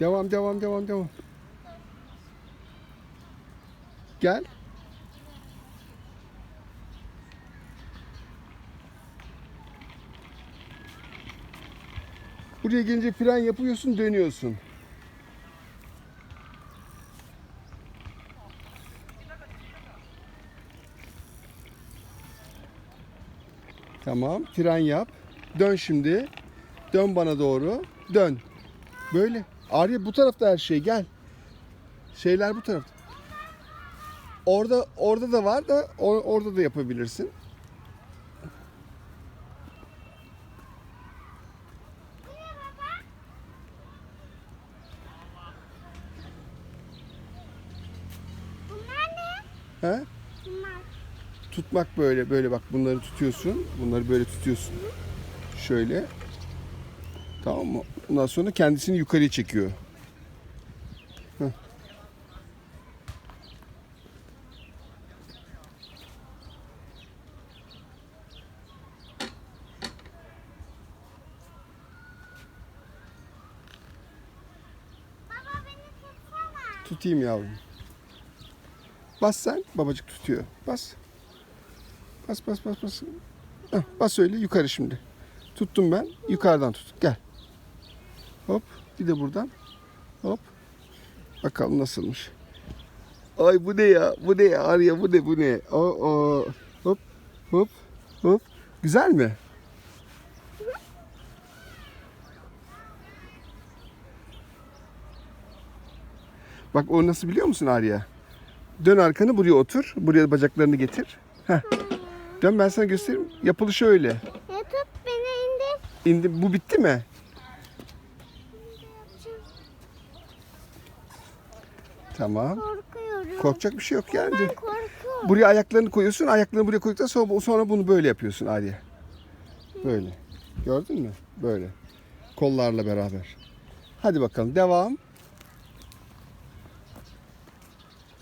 Devam devam devam devam. Gel. Buraya gelince fren yapıyorsun, dönüyorsun. Tamam, fren yap. Dön şimdi. Dön bana doğru. Dön. Böyle. Arya bu tarafta her şey. Gel. Şeyler bu tarafta. Orada orada da var da or- orada da yapabilirsin. He? Bunlar. Tutmak böyle böyle bak bunları tutuyorsun. Bunları böyle tutuyorsun. Şöyle. Tamam mı? Ondan sonra kendisini yukarıya çekiyor. Tutayım yavrum. Bas sen. Babacık tutuyor. Bas. Bas bas bas bas. Heh, bas öyle yukarı şimdi. Tuttum ben. Yukarıdan tut. Gel. Hop. Bir de buradan. Hop. Bakalım nasılmış. Ay bu ne ya? Bu ne ya? Arya bu ne? Bu ne? O, o. Hop. Hop. Hop. Güzel mi? Bak o nasıl biliyor musun Arya? Dön arkanı buraya otur. Buraya bacaklarını getir. Heh. Dön ben sana göstereyim. Yapılışı öyle. Ne tut beni indir. İndi, bu bitti mi? Tamam. Korkuyorum. Korkacak bir şey yok yani. Ben korkuyorum. Buraya ayaklarını koyuyorsun. Ayaklarını buraya koyduktan sonra, sonra bunu böyle yapıyorsun Arya. Böyle. Gördün mü? Böyle. Kollarla beraber. Hadi bakalım devam.